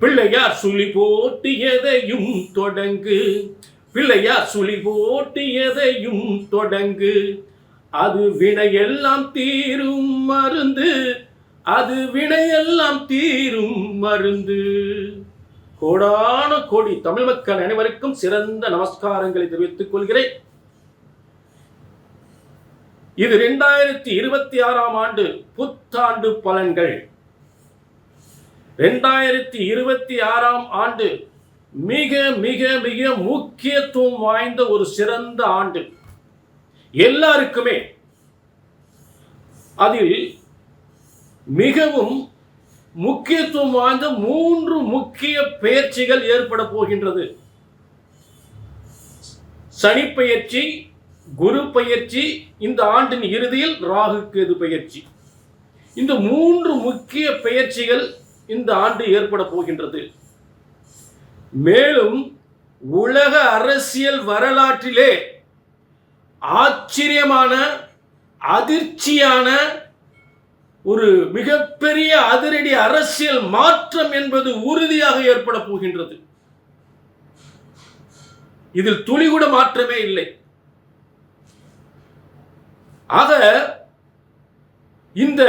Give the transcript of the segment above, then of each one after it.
பிள்ளையார் சுழி போட்டு எதையும் தொடங்கு. பிள்ளையார் சுழி போட்டு எதையும் தொடங்கு. அது வினையெல்லாம் தீரும் மருந்து. அது வினையெல்லாம் தீரும் மருந்து. கோடான கோடி தமிழ் மக்கள் அனைவருக்கும் சிறந்த நமஸ்காரங்களை தெரிவித்துக் கொள்கிறேன். இது இரண்டாயிரத்தி இருபத்தி ஆறாம் ஆண்டு புத்தாண்டு பலன்கள். ரெண்டாயிரத்தி இருபத்தி ஆறாம் ஆண்டு மிக மிக மிக முக்கியத்துவம் வாய்ந்த ஒரு சிறந்த ஆண்டு. எல்லாருக்குமே அதில் மிகவும் முக்கியத்துவம் வாய்ந்த மூன்று முக்கிய பயிற்சிகள் ஏற்பட போகின்றது. சனி பயிற்சி குரு பயிற்சி இந்த ஆண்டின் இறுதியில் ராகு கேது பயிற்சி. இந்த மூன்று முக்கிய பயிற்சிகள் இந்த ஆண்டு ஏற்பட போகின்றது. மேலும் உலக அரசியல் வரலாற்றிலே ஆச்சரியமான அதிர்ச்சியான ஒரு மிகப்பெரிய அதிரடி அரசியல் மாற்றம் என்பது உறுதியாக ஏற்பட போகின்றது. இதில் துளி கூட மாற்றமே இல்லை. ஆக இந்த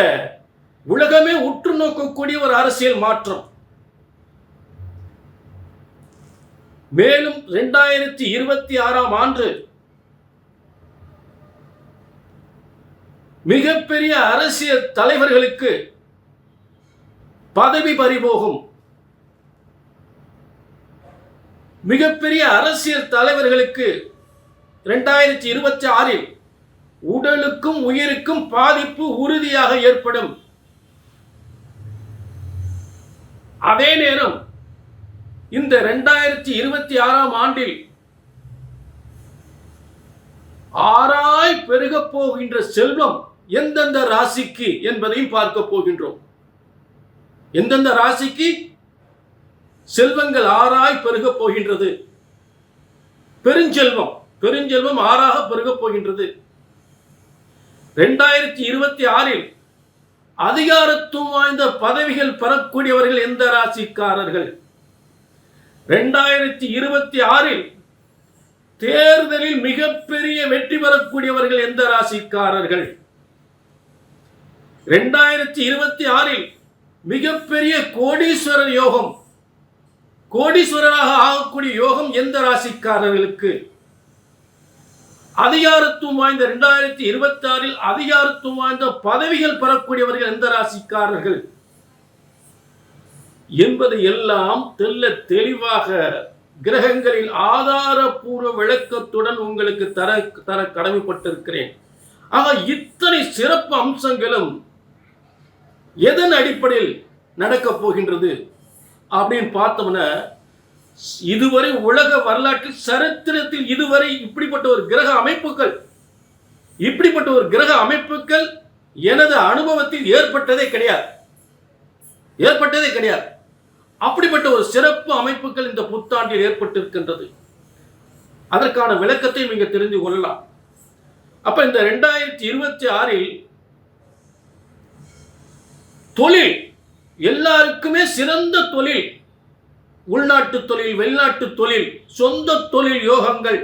உலகமே உற்று நோக்கக்கூடிய ஒரு அரசியல் மாற்றம். மேலும் இரண்டாயிரத்தி இருபத்தி ஆறாம் ஆண்டு மிகப்பெரிய அரசியல் தலைவர்களுக்கு பதவி பறிபோகும். மிகப்பெரிய அரசியல் தலைவர்களுக்கு இரண்டாயிரத்தி இருபத்தி ஆறில் உடலுக்கும் உயிருக்கும் பாதிப்பு உறுதியாக ஏற்படும். அதே நேரம் இந்த ரெண்டாயிரத்தி இருபத்தி ஆறாம் ஆண்டில் ஆறாய் பெருகப் போகின்ற செல்வம் எந்தெந்த ராசிக்கு என்பதையும் பார்க்க போகின்றோம். எந்தெந்த ராசிக்கு செல்வங்கள் ஆறாய் பெருகப் போகின்றது? பெருஞ்செல்வம் பெருஞ்செல்வம் ஆறாக பெருகப் போகின்றது. ரெண்டாயிரத்தி இருபத்தி ஆறில் அதிகாரத்துவம் வாய்ந்த பதவிகள் பெறக்கூடியவர்கள் எந்த ராசிக்காரர்கள்? ரெண்டாயிரத்தி இருபத்தி ஆறில் தேர்தலில் மிகப்பெரிய வெற்றி பெறக்கூடியவர்கள் எந்த ராசிக்காரர்கள்? ரெண்டாயிரத்தி இருபத்தி ஆறில் மிகப்பெரிய கோடீஸ்வரர் யோகம் கோடீஸ்வரராக ஆகக்கூடிய யோகம் எந்த ராசிக்காரர்களுக்கு? அதிகாரத்துவம் வாய்ந்த இரண்டாயிரத்தி இருபத்தி ஆறில் அதிகாரத்துவம் வாய்ந்த பதவிகள் பெறக்கூடியவர்கள் எந்த ராசிக்காரர்கள்? என்பது எல்லாம் தெல்ல தெளிவாக கிரகங்களின் ஆதாரபூர்வ விளக்கத்துடன் உங்களுக்கு தர தர கடமைப்பட்டிருக்கிறேன். ஆக இத்தனை சிறப்பு அம்சங்களும் எதன் அடிப்படையில் நடக்கப் போகின்றது? அப்படின்னு பார்த்தோம்னா இதுவரை உலக வரலாற்றில் சரித்திரத்தில் இதுவரை இப்படிப்பட்ட ஒரு கிரக அமைப்புகள் இப்படிப்பட்ட ஒரு கிரக அமைப்புகள் எனது அனுபவத்தில் ஏற்பட்டதே கிடையாது. ஏற்பட்டதே கிடையாது. அப்படிப்பட்ட ஒரு சிறப்பு அமைப்புகள் இந்த புத்தாண்டில் ஏற்பட்டிருக்கின்றது. அதற்கான விளக்கத்தை நீங்கள் தெரிந்து கொள்ளலாம். அப்ப இந்த ரெண்டாயிரத்தி இருபத்தி ஆறில் தொழில் எல்லாருக்குமே சிறந்த தொழில் உள்நாட்டு தொழில் வெளிநாட்டு தொழில் சொந்த தொழில் யோகங்கள்.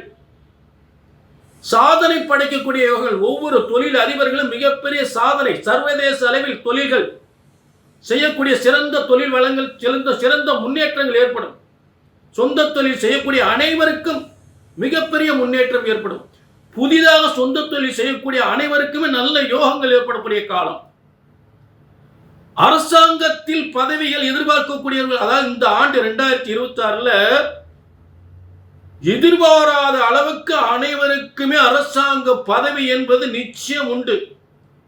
சாதனை படைக்கக்கூடிய யோகங்கள். ஒவ்வொரு தொழில் அதிபர்களும் மிகப்பெரிய சாதனை சர்வதேச அளவில் தொழில்கள். செய்யக்கூடிய சிறந்த தொழில் வளங்கள் சிறந்த சிறந்த முன்னேற்றங்கள் ஏற்படும். சொந்த தொழில் செய்யக்கூடிய அனைவருக்கும் மிகப்பெரிய முன்னேற்றம் ஏற்படும். புதிதாக சொந்த தொழில் செய்யக்கூடிய அனைவருக்குமே நல்ல யோகங்கள் ஏற்படக்கூடிய காலம். அரசாங்கத்தில் பதவிகள் எதிர்பார்க்கக்கூடியவர்கள் அதாவது இந்த ஆண்டு ரெண்டாயிரத்தி இருபத்தி ஆறுல எதிர்பாராத அளவுக்கு அனைவருக்குமே அரசாங்க பதவி என்பது நிச்சயம் உண்டு.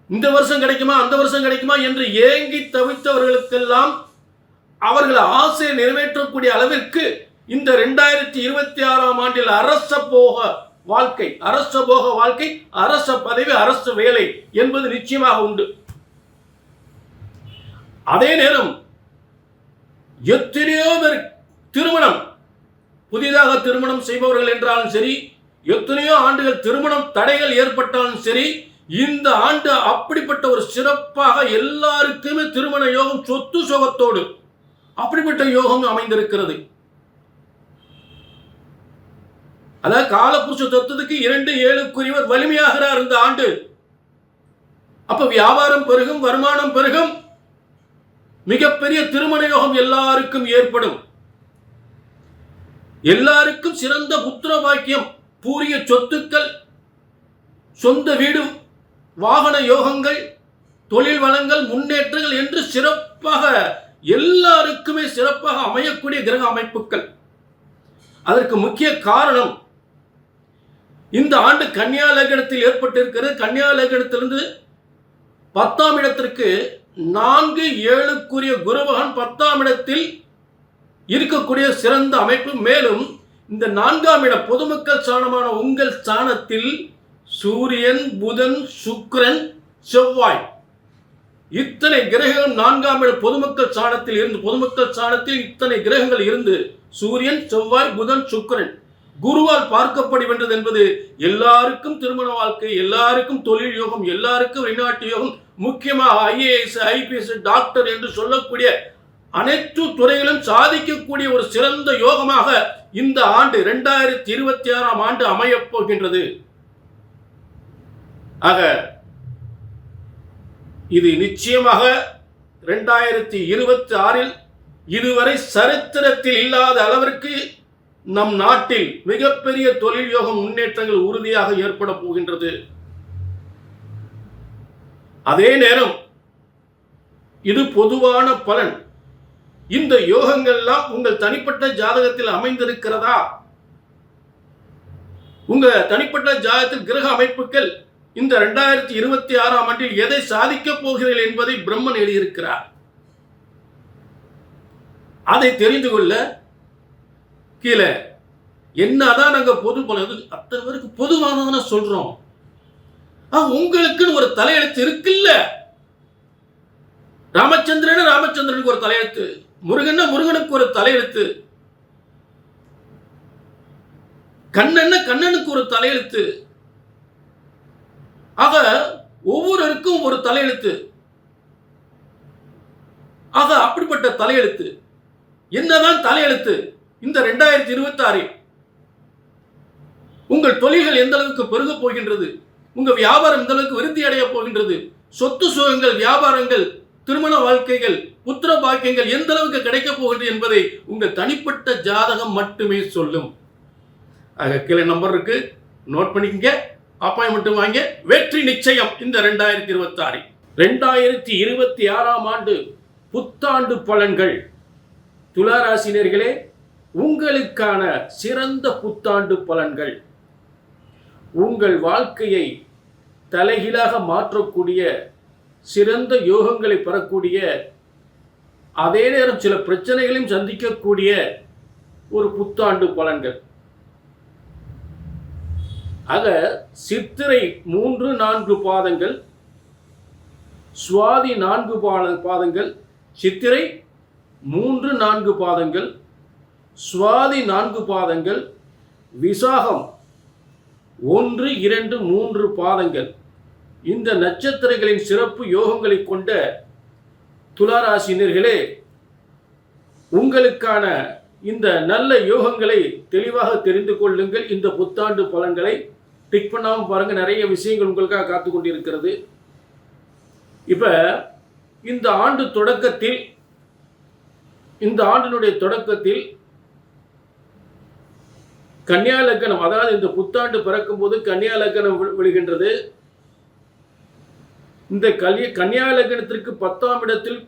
இந்த வருஷம் கிடைக்குமா அந்த வருஷம் கிடைக்குமா என்று ஏங்கி தவித்தவர்களுக்கெல்லாம் அவர்கள் ஆசையை நிறைவேற்றக்கூடிய அளவிற்கு இந்த ரெண்டாயிரத்தி இருபத்தி ஆறாம் ஆண்டில் அரச போக வாழ்க்கை அரச போக வாழ்க்கை அரச பதவி அரசு வேலை என்பது நிச்சயமாக உண்டு. அதே நேரம் எத்தனையோ பேர் திருமணம் புதிதாக திருமணம் செய்பவர்கள் என்றாலும் சரி எத்தனையோ ஆண்டுகள் திருமணம் தடைகள் ஏற்பட்டாலும் சரி இந்த ஆண்டு அப்படிப்பட்ட ஒரு சிறப்பாக எல்லாருக்குமே திருமண யோகம் சொத்து சோகத்தோடு அப்படிப்பட்ட யோகம் அமைந்திருக்கிறது. அதாவது காலப்புருஷ தத்துவத்துக்கு இரண்டு ஏழுக்குரியவர் வலிமையாகிறார் இந்த ஆண்டு. அப்ப வியாபாரம் பெருகும் வருமானம் பெருகும் மிகப்பெரிய திருமண யோகம் எல்லாருக்கும் ஏற்படும். எல்லாருக்கும் சிறந்த புத்திர பாக்கியம் பூரிய சொத்துக்கள் சொந்த வீடு வாகன யோகங்கள் தொழில் வளங்கள் முன்னேற்றங்கள் என்று சிறப்பாக எல்லாருக்குமே சிறப்பாக அமையக்கூடிய கிரக அமைப்புகள் அதற்கு முக்கிய காரணம் இந்த ஆண்டு கன்னியா லக்னத்தில் ஏற்பட்டிருக்கிறது. கன்னியா லக்னத்திலிருந்து பத்தாம் இடத்திற்கு நான்கு ஏழுக்குரிய குருபகன் பத்தாம் இடத்தில் இருக்கக்கூடிய சிறந்த அமைப்பு. மேலும் இந்த நான்காம் இட பொதுமக்கள் ஸ்தானமான உங்கள் ஸ்தானத்தில் சூரியன் புதன் சுக்ரன் செவ்வாய் இத்தனை கிரகங்கள் நான்காம் இட பொதுமக்கள் ஸ்தானத்தில் இருந்து பொதுமக்கள் ஸ்தானத்தில் இத்தனை கிரகங்கள் இருந்து சூரியன் செவ்வாய் புதன் சுக்ரன் குருவால் பார்க்கப்படுகின்றது என்பது எல்லாருக்கும் திருமண வாழ்க்கை எல்லாருக்கும் தொழில் யோகம் எல்லாருக்கும் வெளிநாட்டு யோகம் முக்கியமாக ஐஏஎஸ் ஐபிஎஸ் டாக்டர் என்று சொல்லக்கூடிய அனைத்து துறைகளும் சாதிக்கக்கூடிய ஒரு சிறந்த யோகமாக இந்த ஆண்டு இரண்டாயிரத்தி இருபத்தி ஆறாம் ஆண்டு அமையப் போகின்றது. ஆக இது நிச்சயமாக இரண்டாயிரத்தி இருபத்தி ஆறில் இதுவரை சரித்திரத்தில் இல்லாத அளவிற்கு நம் நாட்டில் மிகப்பெரிய தொழில் யோகம் முன்னேற்றங்கள் உறுதியாக ஏற்பட போகின்றது. அதே நேரம் இது பொதுவான பலன். இந்த யோகங்கள்லாம் உங்கள் தனிப்பட்ட ஜாதகத்தில் அமைந்திருக்கிறதா? உங்க தனிப்பட்ட ஜாதகத்தில் கிரக அமைப்புகள் இந்த இரண்டாயிரத்தி இருபத்தி ஆறாம் ஆண்டில் எதை சாதிக்கப் போகிறீர்கள் என்பதை பிரம்மன் எழுதியிருக்கிறார். அதை தெரிந்து கொள்ள கீழே. என்னதான் நாங்க பொது பலன் அத்தனை பேருக்கு பொதுவானதான சொல்றோம். உங்களுக்குன்னு ஒரு தலையெழுத்து இருக்குல்ல? ராமச்சந்திரன் ராமச்சந்திரனுக்கு ஒரு தலையெழுத்து. முருகன் முருகனுக்கு ஒரு தலையெழுத்து. கண்ணன் கண்ணனுக்கு ஒரு தலையெழுத்து. ஆக ஒவ்வொருவருக்கும் ஒரு தலையெழுத்து. ஆக அப்படிப்பட்ட தலையெழுத்து. என்னதான் தலையெழுத்து? இந்த ரெண்டாயிரத்தி இருபத்தி ஆறில் உங்கள் தொழில்கள் எந்த அளவுக்கு பெருகப் போகின்றது? உங்க வியாபாரம் எந்த அளவுக்கு விருத்தி அடைய போகின்றது? சொத்து சுகங்கள் வியாபாரங்கள் திருமண வாழ்க்கைகள் புத்திர பாக்கியங்கள் எந்த அளவுக்கு கிடைக்கப் போகின்றது என்பதை உங்கள் தனிப்பட்ட ஜாதகம் மட்டுமே சொல்லும். ஆக கீழே நம்பர் இருக்கு. நோட் பண்ணிக்கங்க. அப்பாயின்மெண்ட் வாங்க. வெற்றி நிச்சயம் இந்த ரெண்டாயிரத்தி இருபத்தி ஆறு. ரெண்டாயிரத்தி இருபத்தி ஆறாம் ஆண்டு புத்தாண்டு பலன்கள். துளாராசினியர்களே உங்களுக்கான சிறந்த புத்தாண்டு பலன்கள். உங்கள் வாழ்க்கையை தலைகீழாக மாற்றக்கூடிய சிறந்த யோகங்களை பெறக்கூடிய அதே நேரம் சில பிரச்சனைகளையும் சந்திக்கக்கூடிய ஒரு புத்தாண்டு பலன்கள். ஆக சித்திரை மூன்று நான்கு பாதங்கள் சுவாதி நான்கு பாத- பாதங்கள் சித்திரை மூன்று நான்கு பாதங்கள் சுவாதி நான்கு பாதங்கள் விசாகம் ஒன்று இரண்டு மூன்று பாதங்கள். இந்த நட்சத்திரங்களின் சிறப்பு யோகங்களை கொண்ட துளாராசினியர்களே உங்களுக்கான இந்த நல்ல யோகங்களை தெளிவாக தெரிந்து கொள்ளுங்கள். இந்த புத்தாண்டு பலன்களை டிக் பண்ணாமல் பாருங்க. நிறைய விஷயங்கள் உங்களுக்காக காத்து கொண்டிருக்கிறது. இப்ப இந்த ஆண்டு தொடக்கத்தில் இந்த ஆண்டினுடைய தொடக்கத்தில் கன்னியா லக்னம் அதாவது இந்த புத்தாண்டு பிறக்கும் போது கன்னியா லக்னம் விழுகின்றது. இந்த கல்ய கன்னியா லக்னத்திற்கு பத்தாம் இடத்தில்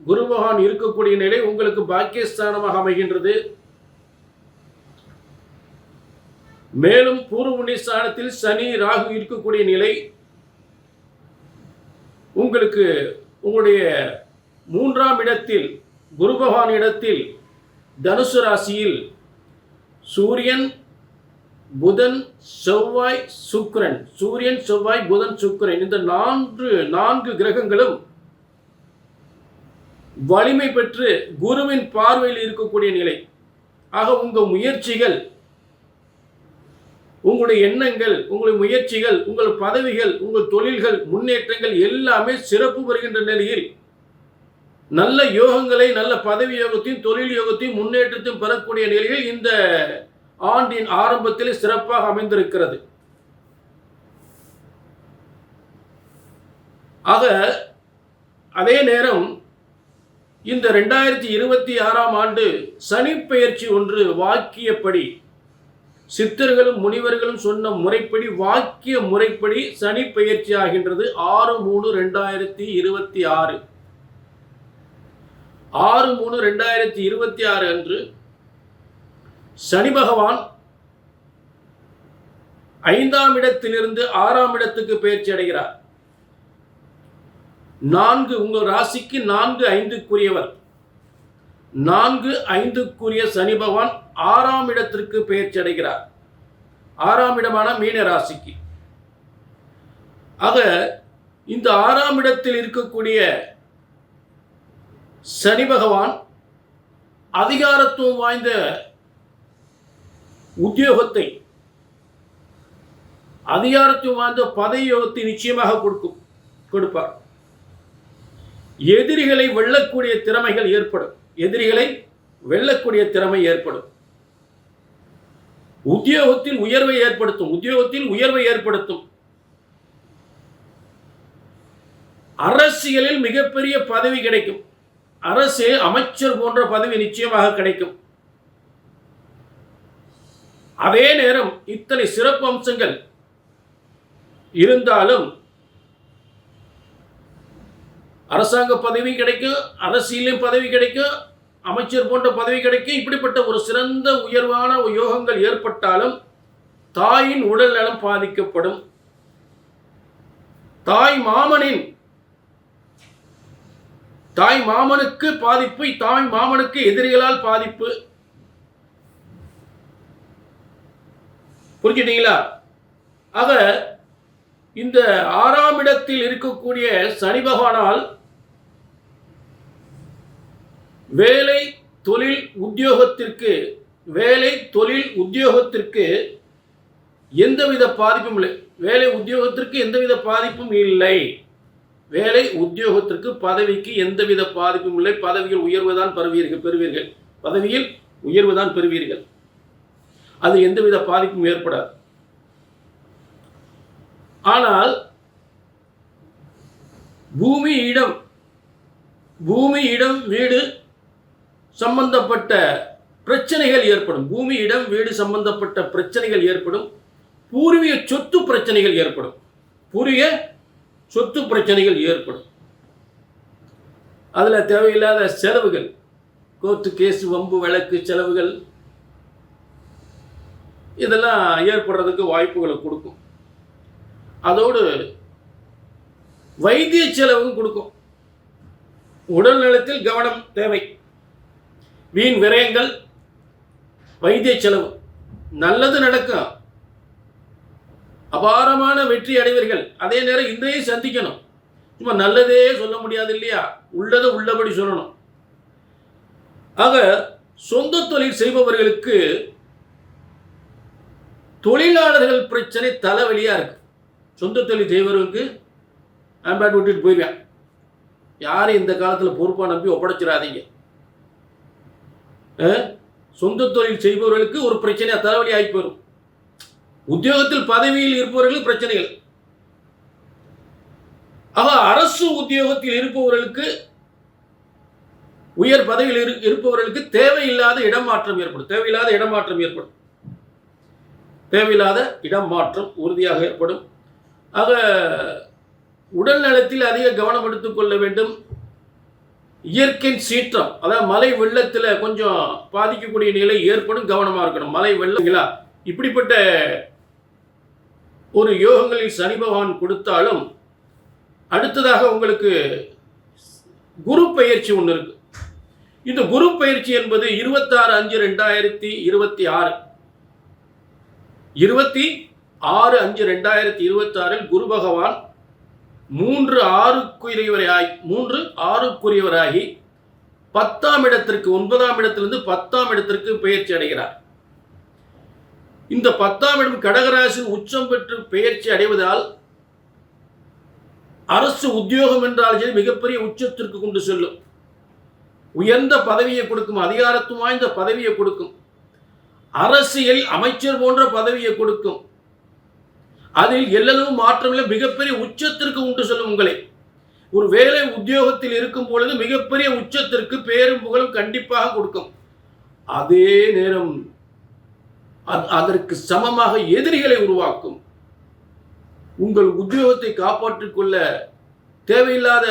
குரு பகவான் இருக்கக்கூடிய நிலை உங்களுக்கு பாக்கியஸ்தானமாக அமைகின்றது. மேலும் பூர்வ ஸ்தானத்தில் சனி ராகு இருக்கக்கூடிய நிலை உங்களுக்கு உங்களுடைய மூன்றாம் இடத்தில் குரு பகவான் இடத்தில் தனுசு ராசியில் சூரியன் புதன் செவ்வாய் சுக்கிரன். சூரியன் செவ்வாய் புதன் சுக்கிரன். இந்த நான்கு நான்கு கிரகங்களும் வலிமை பெற்று குருவின் பார்வையில் இருக்கக்கூடிய நிலை. ஆக உங்க முயற்சிகள் உங்களுடைய எண்ணங்கள் உங்களுடைய முயற்சிகள் உங்கள் பதவிகள் உங்கள் தொழில்கள் முன்னேற்றங்கள் எல்லாமே சிறப்பு பெறுகின்ற நிலையில் நல்ல யோகங்களை நல்ல பதவி யோகத்தையும் தொழில் யோகத்தையும் முன்னேற்றத்தையும் பெறக்கூடிய நிலையில் இந்த ஆண்டின் ஆரம்பத்தில் சிறப்பாக அமைந்திருக்கிறது. ஆக அதே நேரம் இந்த ரெண்டாயிரத்தி இருபத்தி ஆறாம் ஆண்டு சனி பெயர்ச்சி ஒன்று வாக்கியப்படி சித்தர்களும் முனிவர்களும் சொன்ன முறைப்படி வாக்கிய முறைப்படி சனி பெயர்ச்சி ஆகின்றது. ஆறு மூணு ரெண்டாயிரத்தி இருபத்தி ஆறு ஆறு மூணு ரெண்டாயிரத்தி இருபத்தி ஆறு அன்று சனி பகவான் ஐந்தாம் இடத்திலிருந்து ஆறாம் இடத்துக்கு பயிற்சி அடைகிறார். நான்கு உங்கள் ராசிக்கு நான்கு ஐந்துக்குரியவர். நான்கு ஐந்துக்குரிய சனி பகவான் ஆறாம் இடத்திற்கு பெயர்ச்சி அடைகிறார். ஆறாம் இடமான மீன ராசிக்கு. ஆக இந்த ஆறாம் இடத்தில் இருக்கக்கூடிய சனி பகவான் அதிகாரத்துவம் வாய்ந்த உத்தியோகத்தை. அதிகாரத்தை வாய்ந்த பதவி யோகத்தை நிச்சயமாக கொடுக்கும் கொடுப்பார். எதிரிகளை வெல்லக்கூடிய திறமைகள் ஏற்படும். எதிரிகளை வெல்லக்கூடிய திறமை ஏற்படும். உத்தியோகத்தில் உயர்வை ஏற்படுத்தும். உத்தியோகத்தில் உயர்வை ஏற்படுத்தும். அரசியலில் மிகப்பெரிய பதவி கிடைக்கும். அரசு அமைச்சர் போன்ற பதவி நிச்சயமாக கிடைக்கும். அதே நேரம் இத்தனை சிறப்பு அம்சங்கள் இருந்தாலும் அரசாங்க பதவி கிடைக்கும் அரசியலும் பதவி கிடைக்கும் அமைச்சர் போன்ற பதவி கிடைக்கும். இப்படிப்பட்ட ஒரு சிறந்த உயர்வான யோகங்கள் ஏற்பட்டாலும் தாயின் உடல் நலம் பாதிக்கப்படும். தாய் மாமனின் தாய் மாமனுக்கு பாதிப்பு தாய் மாமனுக்கு எதிரிகளால் பாதிப்பு. புரிஞ்சுட்டீங்களா ஆக இந்த ஆறாம் இடத்தில் இருக்கக்கூடிய சனி பகவானால் வேலை தொழில் உத்தியோகத்திற்கு வேலை தொழில் உத்தியோகத்திற்கு எந்தவித பாதிப்பும் இல்லை. வேலை உத்தியோகத்திற்கு எந்தவித பாதிப்பும் இல்லை. வேலை உத்தியோகத்திற்கு பதவிக்கு எந்தவித பாதிப்பும் இல்லை. பதவியில் உயர்வுதான் பெறுவீர்கள் பெறுவீர்கள். பதவியில் உயர்வுதான் பெறுவீர்கள். அது எந்தவித பாதிப்பும் ஏற்படாது. ஆனால் பூமி இடம் பூமி இடம் வீடு சம்பந்தப்பட்ட பிரச்சனைகள் ஏற்படும். பூமி இடம் வீடு சம்பந்தப்பட்ட பிரச்சனைகள் ஏற்படும். பூர்வீக சொத்து பிரச்சனைகள் ஏற்படும். பூர்வீக சொத்து பிரச்சனைகள் ஏற்படும். அதில் தேவையில்லாத செலவுகள் கோர்ட்டு கேஸ் வம்பு வழக்கு செலவுகள் இதெல்லாம் ஏற்படுறதுக்கு வாய்ப்புகளை கொடுக்கும். அதோடு வைத்திய செலவும் கொடுக்கும். உடல் நலத்தில் கவனம் தேவை. வீண் விரயங்கள் வைத்திய செலவு. நல்லது நடக்கும். அபாரமான வெற்றி அடைவீர்கள். அதே நேரம் இன்றையும் சந்திக்கணும். சும்மா நல்லதே சொல்ல முடியாது இல்லையா? உள்ளதை உள்ளபடி சொல்லணும். ஆக சொந்த தொழில் செய்பவர்களுக்கு தொழிலாளர்கள் பிரச்சனை தலைவலியா இருக்கு. சொந்த தொழில் செய்வர்களுக்கு ஆம்பாட் விட்டுட்டு போயிருவேன். யாரையும் இந்த காலத்தில் பொறுப்பாக நம்பி ஒப்படைச்சிடாதீங்க. சொந்த தொழில் செய்பவர்களுக்கு ஒரு பிரச்சனையாக தலைவலி ஆகி போயிடும் உத்தியோகத்தில் பதவியில் இருப்பவர்களுக்கு பிரச்சனைகள். ஆக அரசு உத்தியோகத்தில் இருப்பவர்களுக்கு உயர் பதவியில் இரு- இருப்பவர்களுக்கு தேவையில்லாத இடமாற்றம் ஏற்படும். தேவையில்லாத இடமாற்றம் ஏற்படும். தேவையில்லாத இடமாற்றம் உறுதியாக ஏற்படும். ஆக உடல் நலத்தில் அதிக கவனம் எடுத்துக்கொள்ள வேண்டும். இயற்கையின் சீற்றம் அதாவது மலை வெள்ளத்தில் கொஞ்சம் பாதிக்கக்கூடிய நிலை ஏற்படும் கவனமாக இருக்கணும். மலை வெள்ளங்களா இப்படிப்பட்ட ஒரு யோகங்களில் சனி பகவான் கொடுத்தாலும் அடுத்ததாக உங்களுக்கு குரு பயிற்சி ஒன்று இருக்கு. இந்த குரு பயிற்சி என்பது இருபத்தாறு அஞ்சு ரெண்டாயிரத்தி இருபத்தி ஆறு. இருபத்தி ஆறு அஞ்சு ரெண்டாயிரத்தி இருபத்தாறில் குரு பகவான் மூன்று ஆறுக்குரியவராகி மூன்று ஆறுக்குரியவராகி பத்தாம் இடத்திற்கு ஒன்பதாம் இடத்திலிருந்து பத்தாம் இடத்திற்கு பெயர்ச்சி அடைகிறார். இந்த பத்தாம் இடம் கடகராசி உச்சம் பெற்று பெயர்ச்சி அடைவதால் அரசு உத்தியோகம் என்றால் சரி மிகப்பெரிய உச்சத்திற்கு கொண்டு செல்லும். உயர்ந்த பதவியை கொடுக்கும் அதிகாரத்துவம் வாய்ந்த பதவியை கொடுக்கும். அரசியல் அமைச்சர் போன்ற பதவியை கொடுக்கும். அதில் எல்லளவும் மாற்றமில்லை. மிகப்பெரிய உச்சத்திற்கு உண்டு சொல்லும் உங்களை. ஒரு வேலை உத்தியோகத்தில் இருக்கும் பொழுது மிகப்பெரிய உச்சத்திற்கு பேரும் புகழும் கண்டிப்பாக கொடுக்கும். அதே நேரம் அதற்கு சமமாக எதிரிகளை உருவாக்கும். உங்கள் உத்தியோகத்தை காப்பாற்றிக் கொள்ள தேவையில்லாத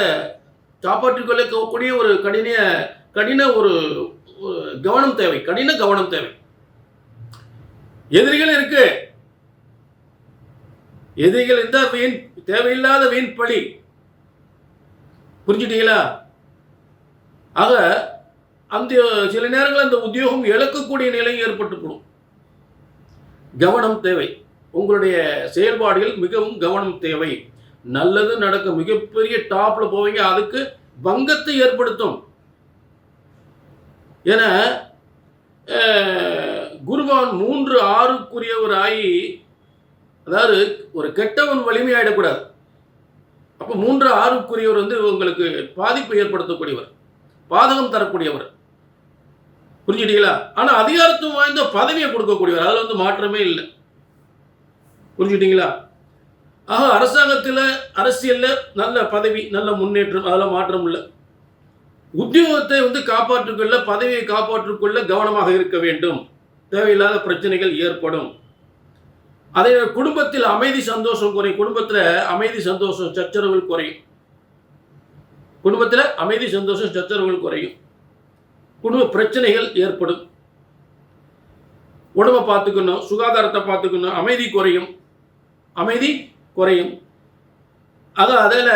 காப்பாற்றிக் கொள்ளக்கூடிய ஒரு கடின கடின ஒரு கவனம் தேவை. கடின கவனம் தேவை. எதிரிகள் இருக்கு. எதிரிகள் இருந்தால் வீண் தேவையில்லாத வீண் பழி. புரிஞ்சுட்டீங்களா? ஆக அந்த சில நேரங்களில் அந்த உத்தியோகம் இழக்கக்கூடிய நிலை ஏற்பட்டுக்கணும் கவனம் தேவை. உங்களுடைய செயல்பாடுகள் மிகவும் கவனம் தேவை. நல்லது நடக்க மிகப்பெரிய டாப்ல போவீங்க. அதுக்கு பங்கத்தை ஏற்படுத்தும். ஏன்னா குருவான் மூன்று ஆறுக்குரியவராகி அதாவது ஒரு கெட்டவன் வலிமையாயிடக்கூடாது. அப்போ மூன்று ஆறுக்குரியவர் வந்து உங்களுக்கு பாதிப்பை ஏற்படுத்தக்கூடியவர் பாதகம் தரக்கூடியவர். புரிஞ்சுட்டீங்களா ஆனால் அதிகாரத்துவம் வாய்ந்த பதவியை கொடுக்கக்கூடியவர் அதில் வந்து மாற்றமே இல்லை. புரிஞ்சுட்டீங்களா ஆக அரசாங்கத்தில் அரசியலில் நல்ல பதவி நல்ல முன்னேற்றம் அதில் மாற்றம் இல்லை. உத்தியோகத்தை வந்து காப்பாற்றிக்கொள்ள பதவியை காப்பாற்றிக்கொள்ள கவனமாக இருக்க வேண்டும். தேவையில்லாத பிரச்சனைகள் ஏற்படும். அதே குடும்பத்தில் அமைதி சந்தோஷம் குறையும் குடும்பத்தில் அமைதி சந்தோஷம் சச்சரவுகள் குறையும் குடும்பத்தில் அமைதி சந்தோஷம் சச்சரவுகள் குறையும். குடும்ப பிரச்சனைகள் ஏற்படும். உடம்பை பார்த்துக்கணும் சுகாதாரத்தை பார்த்துக்கணும் அமைதி குறையும். அமைதி குறையும். அது அதில்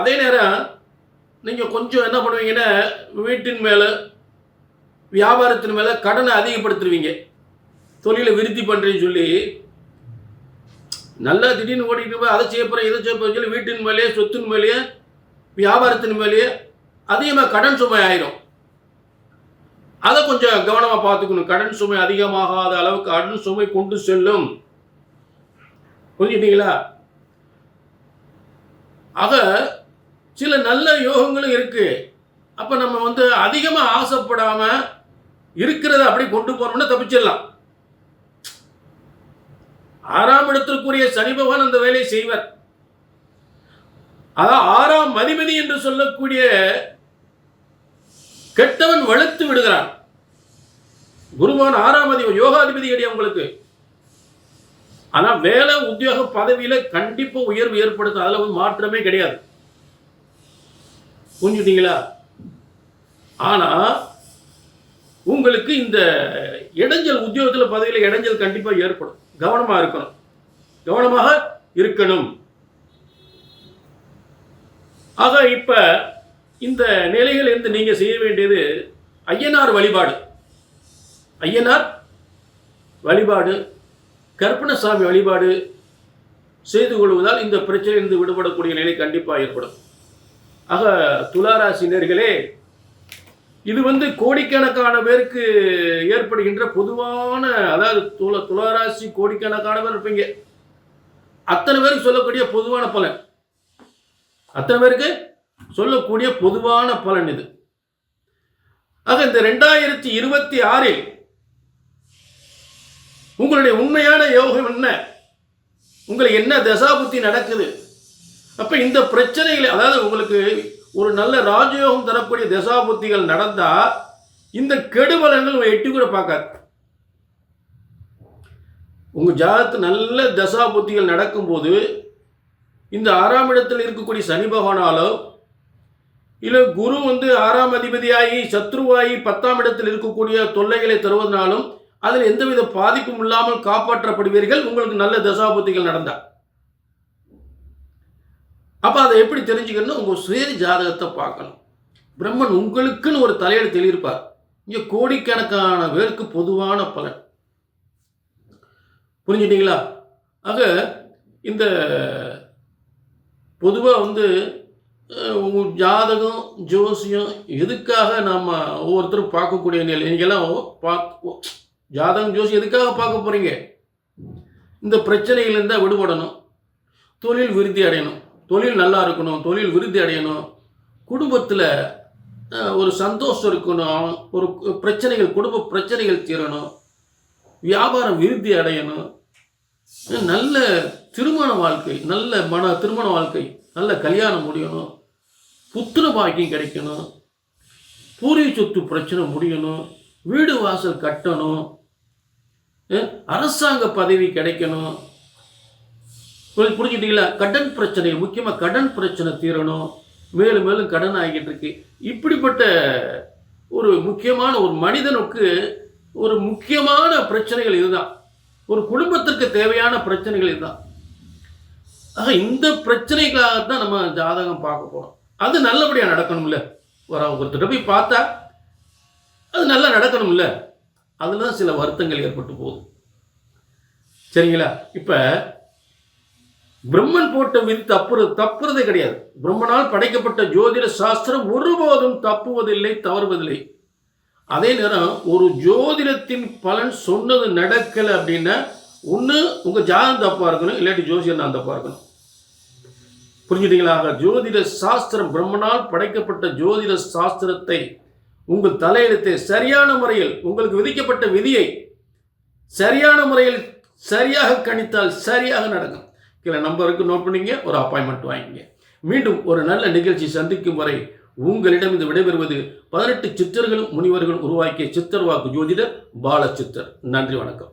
அதே நேரம் நீங்கள் கொஞ்சம் என்ன பண்ணுவீங்கன்னா வீட்டின் மேலே வியாபாரத்தின் மேலே கடனை அதிகப்படுத்துருவீங்க. தொழிலை விருத்தி பண்ணுறேன்னு சொல்லி நல்லா திடீர்னு ஓடிட்டு போய் அதை செய்ய போகிறேன் இதை செய்ய போகிறேன் சொல்லி வீட்டின் மேலேயே சொத்தின் மேலேயே வியாபாரத்தின் மேலேயே அதிகமாக கடன் சுமை ஆயிரும். அதை கொஞ்சம் கவனமாக பார்த்துக்கணும். கடன் சுமை அதிகமாகாத அளவுக்கு கடன் சுமை கொண்டு செல்லும். புரிஞ்சுட்டீங்களா ஆக சில நல்ல யோகங்களும் இருக்கு. அப்போ நம்ம வந்து அதிகமாக ஆசைப்படாமல் இருக்கிறத அப்படி கொண்டு போனோம்னா தப்பிச்சிடலாம். ஆறாம் இடத்திற்குரிய சனி பகவான் அந்த வேலையை செய்வார். அதான் ஆறாம் மதிபதி என்று சொல்லக்கூடிய கெட்டவன் வளர்த்து விடுகிறான். குருவான் ஆறாம் அதிபதி யோகாதிபதி கிடையாது உங்களுக்கு ஆனா வேலை உத்தியோக பதவியில கண்டிப்பா உயர்வு ஏற்படுத்தும். அதுல வந்து மாற்றமே கிடையாது. புரிஞ்சுட்டீங்களா? ஆனா உங்களுக்கு இந்த இடைஞ்சல் உத்தியோகத்துல பதவியில இடைஞ்சல் கண்டிப்பா ஏற்படும். கவனமாக இருக்கணும். கவனமாக இருக்கணும். ஆக இப்போ இந்த நிலைகள் இருந்து நீங்கள் செய்ய வேண்டியது ஐயனார் வழிபாடு. ஐயனார் வழிபாடு கற்பனசாமி வழிபாடு செய்து கொள்வதால் இந்த பிரச்சனையிலிருந்து விடுபடக்கூடிய நிலை கண்டிப்பாக ஏற்படும். ஆக துளாராசினர்களே இது வந்து கோடிக்கணக்கான பேருக்கு ஏற்படுகின்ற பொதுவான அதாவது துல துளராசி கோடிக்கணக்கான பேர் இருப்பீங்க. அத்தனை பேருக்கு சொல்லக்கூடிய பொதுவான பலன். அத்தனை பேருக்கு சொல்லக்கூடிய பொதுவான பலன் இது. ஆக இந்த ரெண்டாயிரத்தி இருபத்தி ஆறில் உங்களுடைய உண்மையான யோகம் என்ன? உங்களுக்கு என்ன தசாபுத்தி நடக்குது? அப்ப இந்த பிரச்சனைகளை அதாவது உங்களுக்கு ஒரு நல்ல ராஜயோகம் தரக்கூடிய தசாபுத்திகள் நடந்தா இந்த கெடுபலன்கள் எட்டி கூட பார்க்காது. உங்க ஜாதத்து நல்ல தசாபுத்திகள் நடக்கும்போது இந்த ஆறாம் இடத்தில் இருக்கக்கூடிய சனி பகவானாலோ இல்லை குரு வந்து ஆறாம் அதிபதியாகி சத்ருவாகி பத்தாம் இடத்தில் இருக்கக்கூடிய தொல்லைகளை தருவதனாலும் அதில் எந்தவித பாதிப்பும் இல்லாமல் காப்பாற்றப்படுவீர்கள். உங்களுக்கு நல்ல தசாபுத்திகள் நடந்தால் அப்போ அதை எப்படி தெரிஞ்சுக்கணும் உங்கள் சுய ஜாதகத்தை பார்க்கணும். பிரம்மன் உங்களுக்குன்னு ஒரு தலையெழுத்து எழுதியிருப்பார் இங்கே கோடிக்கணக்கான பேருக்கு பொதுவான பலன். புரிஞ்சிட்டிங்களா? ஆக இந்த பொதுவாக வந்து உங்கள் ஜாதகம் ஜோசியம் எதுக்காக நாம் ஒவ்வொருத்தரும் பார்க்கக்கூடிய நிலை? நீங்கள்லாம் பார்த்து ஜாதகம் ஜோசியம் எதுக்காக பார்க்க போகிறீங்க இந்த பிரச்சனையிலேருந்து விடுபடணும். தொழில் விருத்தி அடையணும். தொழில் நல்லா இருக்கணும் தொழில் விருத்தி அடையணும். குடும்பத்தில் ஒரு சந்தோஷம் இருக்கணும் ஒரு பிரச்சனைகள் குடும்ப பிரச்சனைகள் தீரணும். வியாபாரம் விருத்தி அடையணும். நல்ல திருமண வாழ்க்கை நல்ல மன திருமண வாழ்க்கை நல்ல கல்யாணம் முடியணும். புத்திர பாக்கியம் கிடைக்கணும். பூர்வீக சொத்து பிரச்சனை முடியணும். வீடு வாசல் கட்டணும். அரசாங்க பதவி கிடைக்கணும். புரி- புரிஞ்சுட்டீங்களா கடன் பிரச்சனை முக்கியமாக கடன் பிரச்சனை தீரணும். மேலும் மேலும் கடன் ஆகிட்டு இருக்கு. இப்படிப்பட்ட ஒரு முக்கியமான ஒரு மனிதனுக்கு ஒரு முக்கியமான பிரச்சனைகள் இதுதான். ஒரு குடும்பத்திற்கு தேவையான பிரச்சனைகள் இதுதான். ஆக இந்த பிரச்சனைகளாகத்தான் நம்ம ஜாதகம் பார்க்க போகிறோம் அது நல்லபடியாக நடக்கணும்ல? ஒரு ஒருத்தர் போய் பார்த்தா அது நல்லா நடக்கணும்ல? அதில் தான் சில வருத்தங்கள் ஏற்பட்டு போகுது. சரிங்களா? இப்போ பிரம்மன் போட்ட விதி தப்புறது தப்புறதே கிடையாது. பிரம்மனால் படைக்கப்பட்ட ஜோதிட சாஸ்திரம் ஒருபோதும் தப்புவதில்லை தவறுவதில்லை. அதே நேரம் ஒரு ஜோதிடத்தின் பலன் சொன்னது நடக்கலை அப்படின்னா ஒன்று உங்கள் ஜாதகம் தப்பாக இருக்கணும் இல்லாட்டி ஜோசியம் தான் தப்பாக இருக்கணும். புரிஞ்சுட்டீங்களா ஆக ஜோதிட சாஸ்திரம் பிரம்மனால் படைக்கப்பட்ட ஜோதிட சாஸ்திரத்தை உங்கள் தலையெழுத்தை சரியான முறையில் உங்களுக்கு விதிக்கப்பட்ட விதியை சரியான முறையில் சரியாக கணித்தால் சரியாக நடக்கும். கீழே நம்பருக்கு நோட் பண்ணிங்க ஒரு அப்பாயின்மெண்ட் வாங்கிங்க. மீண்டும் ஒரு நல்ல நிகழ்ச்சி சந்திக்கும் வரை உங்களிடம் இது விடைபெறுவது பதினெட்டு சித்தர்களும் முனிவர்களும் உருவாக்கிய சித்தர் வாக்கு ஜோதிடர் பாலச்சித்தர் நன்றி வணக்கம்.